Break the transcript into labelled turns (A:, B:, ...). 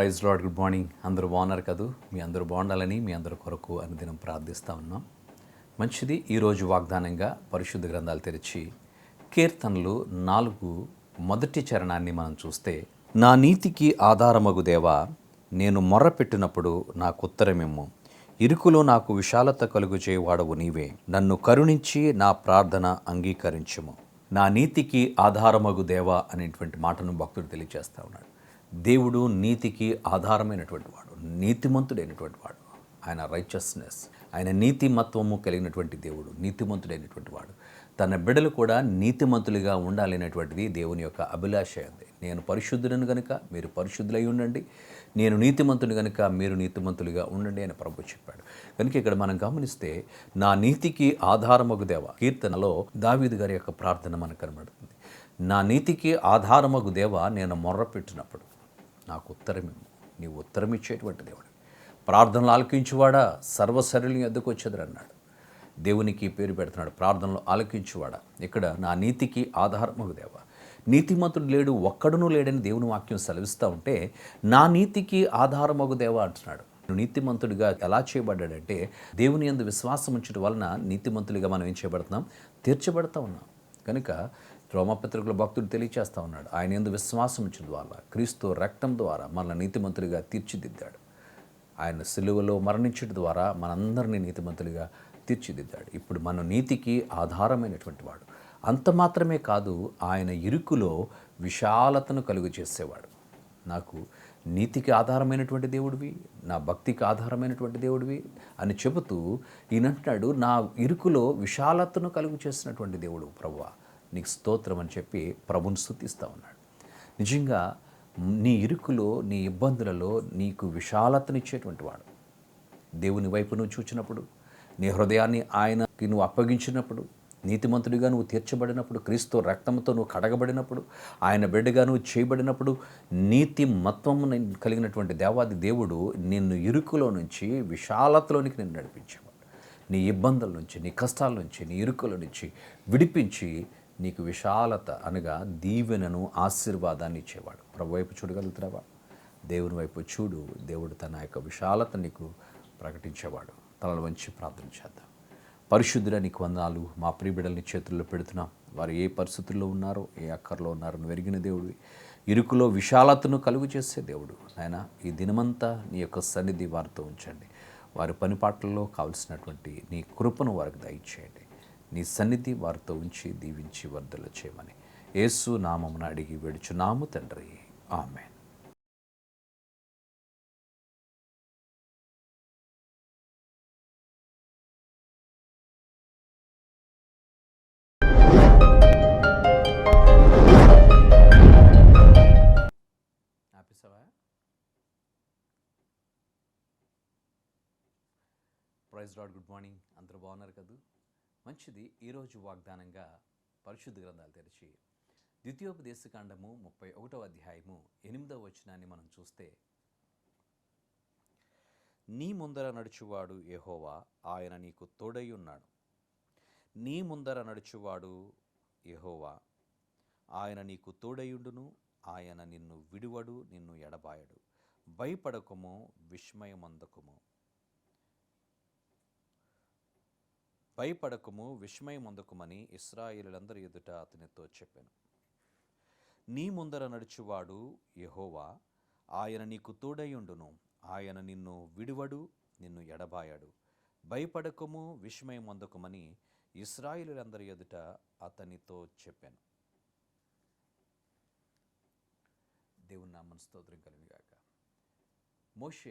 A: Praise lord good morning. అందరూ బాగున్నారు కదూ? మీ అందరూ బాగుండాలని మీ అందరి కొరకు అనుదినం ప్రార్థిస్తూ ఉన్నాం. మంచిది ఈరోజు వాగ్దానంగా పరిశుద్ధ గ్రంథాలు తెరిచి కీర్తనలు నాలుగు మొదటి చరణాన్ని మనం చూస్తే నా నీతికి ఆధారమగు దేవా నేను మొర్రపెట్టినప్పుడు నాకు ఉత్తరమేమో ఇరుకులో నాకు విశాలత కలుగు చేయవాడవు నీవే. నన్ను కరుణించి నా ప్రార్థన అంగీకరించుము. నా నీతికి ఆధారమగు దేవా అనేటువంటి మాటను భక్తుడు తెలియజేస్తా ఉన్నాడు. దేవుడు నీతికి ఆధారమైనటువంటి వాడు నీతిమంతుడైనటువంటి వాడు. ఆయన రైచస్నెస్ ఆయన నీతిమత్వము కలిగినటువంటి దేవుడు నీతిమంతుడైనటువంటి వాడు. తన బిడ్డలు కూడా నీతిమంతులుగా ఉండాలనేటువంటిది దేవుని యొక్క అభిలాష ఉంది నేను పరిశుద్ధులను గనుక మీరు పరిశుద్ధులై ఉండండి. నేను నీతిమంతుని గనుక మీరు నీతిమంతులుగా ఉండండి అని ప్రభు చెప్పాడు. కనుక ఇక్కడ మనం గమనిస్తే నా నీతికి ఆధారమగు దేవ కీర్తనలో దావీదు గారి యొక్క ప్రార్థన మనకు కనబడుతుంది. నా నీతికి ఆధారమగు దేవ నేను మొర్రపెట్టినప్పుడు నాకు ఉత్తరమిమ్ము నీవు ఉత్తరం ఇచ్చేటువంటి దేవుడు. ప్రార్థనలు ఆలకించువాడా? సర్వశరీరం ఎద్దుకు వచ్చేది అన్నాడు దేవునికి పేరు పెడుతున్నాడు ప్రార్థనలు ఆలకించువాడా? ఇక్కడ నా నీతికి ఆధారమగు దేవ. నీతిమంతుడు లేడు ఒక్కడునూ లేడని దేవుని వాక్యం సెలవిస్తూ ఉంటే నా నీతికి ఆధారమగు దేవ అంటున్నాడు. నీతిమంతుడిగా ఎలా చేయబడ్డాడంటే దేవుని యందు విశ్వాసం ఉంచడం వలన నీతిమంతుడిగా మనం ఏం చేయబడుతున్నాం? తీర్చబడతా ఉన్నాం. కనుక రోమపత్రికల భక్తుడు తెలియచేస్తా ఉన్నాడు. ఆయన ఎందు విశ్వాసం ఉంచడం ద్వారా క్రీస్తు రక్తం ద్వారా మన నీతిమంతులుగా తీర్చిదిద్దాడు. ఆయన సిలువలో మరణించడం ద్వారా మనందరినీ నీతిమంతులుగా తీర్చిదిద్దాడు. ఇప్పుడు మన నీతికి ఆధారమైనటువంటి వాడు. అంత మాత్రమే కాదు ఆయన ఇరుకులో విశాలతను కలుగు చేసేవాడు. నాకు నీతికి ఆధారమైనటువంటి దేవుడివి నా భక్తికి ఆధారమైనటువంటి దేవుడివి అని చెబుతూ ఈయనంటున్నాడు నా ఇరుకులో విశాలతను కలుగు చేసినటువంటి దేవుడు ప్రభువా. నీకు స్తోత్రం అని చెప్పి ప్రభుని స్థుతిస్తూ ఉన్నాడు. నిజంగా నీ ఇరుకులో నీ ఇబ్బందులలో నీకు విశాలతనిచ్చేటువంటి వాడు. దేవుని వైపు నువ్వు చూచినప్పుడు నీ హృదయాన్ని ఆయనకి నువ్వు అప్పగించినప్పుడు నీతిమంతుడిగా నువ్వు తీర్చబడినప్పుడు క్రీస్తు రక్తంతో నువ్వు కడగబడినప్పుడు ఆయన బిడ్డగా నువ్వు చేయబడినప్పుడు నీతి మత్వము కలిగినటువంటి దేవాది దేవుడు నిన్ను ఇరుకులో నుంచి విశాలతలోనికి నిన్ను నడిపించేవాడు. నీ ఇబ్బందుల నుంచి నీ కష్టాల నుంచి నీ ఇరుకుల నుంచి విడిపించి నీకు విశాలత అనగా దీవెనను ఆశీర్వాదాన్ని ఇచ్చేవాడు. ప్రభు వైపు చూడగలుగుతున్నావా దేవుని వైపు చూడు. దేవుడు తన యొక్క విశాలత నీకు ప్రకటించేవాడు. తనను వంచి ప్రార్థన చేద్దాం. పరిశుద్ధుల నీకు వందాలు మా ప్రియబిడల్ని చేతుల్లో పెడుతున్నాం. వారు ఏ పరిస్థితుల్లో ఉన్నారో ఏ అక్కర్లో ఉన్నారో వెరిగిన దేవుడు. దేవుడివి ఇరుకులో విశాలతను కలుగు చేసే దేవుడు. ఆయన ఈ దినమంతా నీ యొక్క సన్నిధి వారితో ఉంచండి. వారి పనిపాట్లలో కావలసినటువంటి నీ కృపను వారికి దయచేయండి. నీ సన్నిధి వారితో ఉంచి దీవించి వర్ధల చేయమని యేసు నామమున అడిగి వేడుచున్నాము తండ్రి. Amen. Praise Lord good morning. అందరూ బాగున్నారు కదా? మంచిది. ఈరోజు వాగ్దానంగా పరిశుద్ధ గ్రంథాలు తెరిచి ద్వితీయోపదేశకాండము ముప్పై ఒకటవ అధ్యాయము ఎనిమిదవ వచనాన్ని మనం చూస్తే నీ ముందర నడుచువాడు యెహోవా ఆయన నీకు తోడై ఉన్నాడు. నీ ముందర నడుచువాడు యెహోవా ఆయన నీకు తోడయుండును ఆయన నిన్ను విడువడు నిన్ను ఎడబాయడు. భయపడకము విస్మయమందకము. భయపడకుము విస్మయమందకమని ఇస్రాయిలందరి ఎదుట అతనితో చెప్పాను. నీ ముందర నడుచువాడు యహోవా ఆయన నీకు తోడయుండును ఆయన నిన్ను విడువడు నిన్ను ఎడబాయాడు. భయపడకము విస్మయమందకమని ఇస్రాయిలందరి ఎదుట అతనితో చెప్పాను. దేవుని నామన స్తోత్రం కలిగాక మోషే